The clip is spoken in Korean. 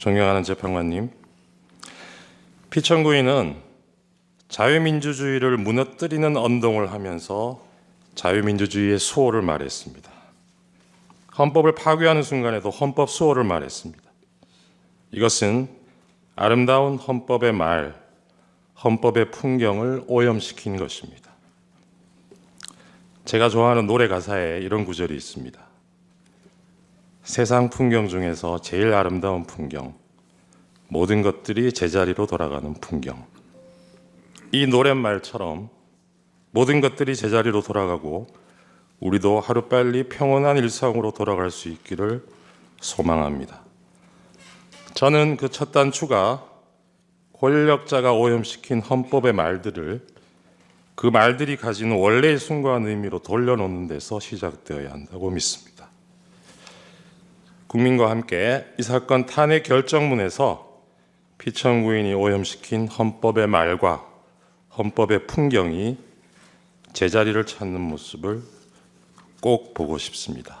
존경하는 재판관님, 피청구인은 자유민주주의를 무너뜨리는 언동을 하면서 자유민주주의의 수호를 말했습니다. 헌법을 파괴하는 순간에도 헌법 수호를 말했습니다. 이것은 아름다운 헌법의 말, 헌법의 풍경을 오염시킨 것입니다. 제가 좋아하는 노래 가사에 이런 구절이 있습니다. 세상 풍경 중에서 제일 아름다운 풍경, 모든 것들이 제자리로 돌아가는 풍경. 이 노랫말처럼 모든 것들이 제자리로 돌아가고 우리도 하루빨리 평온한 일상으로 돌아갈 수 있기를 소망합니다. 저는 그 첫 단추가 권력자가 오염시킨 헌법의 말들을 그 말들이 가지는 원래의 순수한 의미로 돌려놓는 데서 시작되어야 한다고 믿습니다. 국민과 함께 이 사건 탄핵 결정문에서 피청구인이 오염시킨 헌법의 말과 헌법의 풍경이 제자리를 찾는 모습을 꼭 보고 싶습니다.